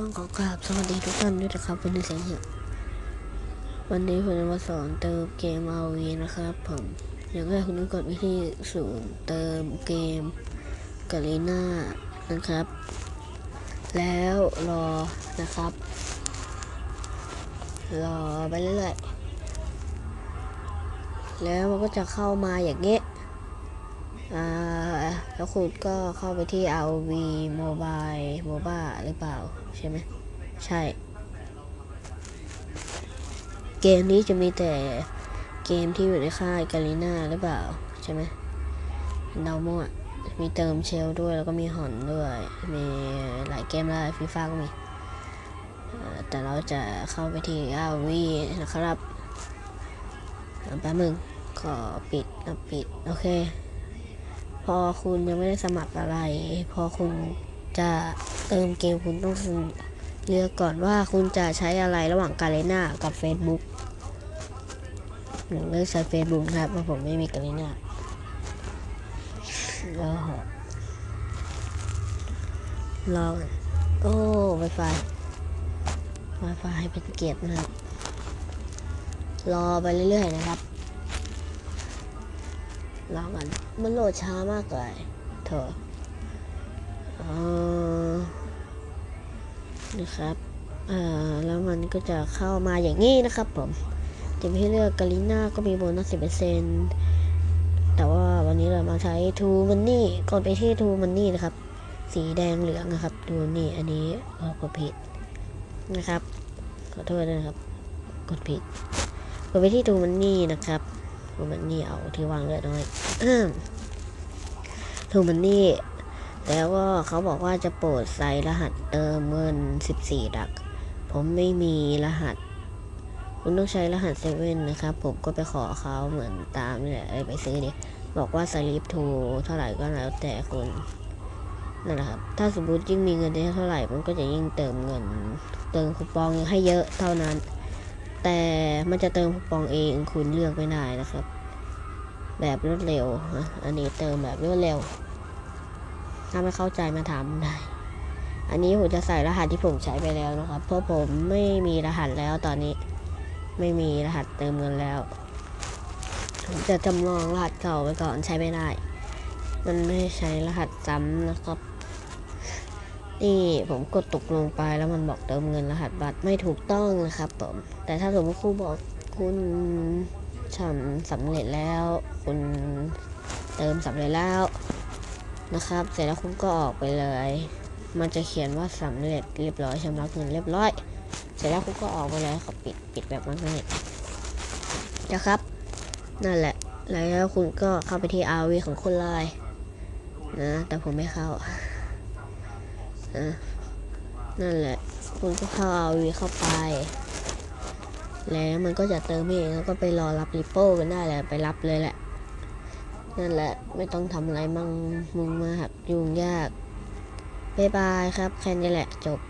ต้องขอกราบสวัสดีทุกท่านด้วยนะครับวันนี้เสียงเหี่ยววันนี้ผมจะมาสอนเติมเกม RV นะครับผมอย่างแรกคุณต้องกดวิธีศูนย์เติมเกมกาลีน่านะครับ แล้วรอนะครับ รอไปเรื่อยๆแล้วมันก็จะเข้ามาอย่างเงี้ยอ่า แล้วคุณก็เข้าไปที่ RV Mobile MOBA หรือเปล่า ใช่ไหม ใช่ เกมนี้จะมีแต่เกมที่อยู่ในค่ายกาลิน่าหรือเปล่า ใช่ไหมเดามั่วมีเติมเชลด้วยแล้วก็มีหอนด้วย มีหลายเกมแล้วฟีฟ่าก็มี แต่เราจะเข้าไปที่ RV นะครับแป๊บนึงขอปิดนะปิด โอเค พอคุณยังไม่ได้สมัครอะไร พอคุณจะเติมเกมคุณต้องเลือกก่อนว่าคุณจะใช้อะไรระหว่างกาเลน่ากับ Facebook ผมเลือกใช้ Facebook นะครับเพราะผมไม่มีกาเลน่าแล้วรอก่อนโอ้ Wi-Fi Wi-Fi เป็นเกียรตินะครับรอไปเรื่อยๆนะครับ รอกัน มันโหลดช้ามากเลยเถอะเออนะครับอ่อแล้วมันก็จะเข้ามาอย่างนี้นะครับผมจะมีให้เลือกกาลิน่าก็มีโบนัสสิบเปอร์เซ็นแต่ว่าวันนี้เรามาใช้ทูมันนี่ก่อนไปที่ทูมันนี่นะครับ สีแดงเหลืองนะครับดูนี่อันนี้เออกดผิดนะครับ ขอโทษนะครับ กดผิดกดไปที่ทูมันนี่นะครับ ทูมันนี่เอาที่วางเลือดน้อยทูมันนี่แล้วก็เขาบอกว่าจะโปรดใส่รหัสเติมเงิน14 ดัก ผมไม่มีรหัส คุณต้องใช้รหัสเซเว่นนะครับ ผมก็ไปขอเขาเหมือนตามนี่แหละไปซื้อดิบอกว่าสลิปทูเท่าไหร่ก็แล้วแต่คุณนั่นแหละครับ ถ้าสมมติยิ่งมีเงินได้เท่าไหร่ มันก็จะยิ่งเติมเงิน เติมคูปองให้เยอะเท่านั้น แต่มันจะเติมคูปองเองคุณเลือกไม่ได้นะครับ แบบรวดเร็วอันนี้เติมแบบรวดเร็ว ถ้าไม่เข้าใจมาถามได้ อันนี้ผมจะใส่รหัสที่ผมใช้ไปแล้วนะครับ เพราะผมไม่มีรหัสแล้วตอนนี้ ไม่มีรหัสเติมเงินแล้วผมจะจำลองรหัสเก่าไปก่อนใช้ไม่ได้ มันไม่ใช้รหัสซ้ำนะครับ นี่ผมกดตกลงไปแล้วมันบอกเติมเงินรหัสบัตรไม่ถูกต้องนะครับผมแต่ถ้าสมมติครูบอกคุณทำสำเร็จแล้ว คุณเติมสำเร็จแล้วนะครับ เสร็จแล้วคุณก็ออกไปเลย มันจะเขียนว่าสำเร็จเรียบร้อยชำระเงินเรียบร้อย เสร็จแล้วคุณก็ออกไปเลยขอปิดปิดแบบมันนี่นะครับ นั่นแหละ แล้วคุณก็เข้าไปที่ RV ของคุณเลยนะ แต่ผมไม่เข้า นะนั่นแหละคุณก็เข้าวีเข้าไป แล้วมันก็จะเติมเองแล้วก็ไปรอรับริปโป้กันได้แหละไปรับเลยแหละ นั่นแหละไม่ต้องทำอะไรมั่งมุงมาหักยุ่งยากบ๊ายบายครับ แค่นี้แหละจบ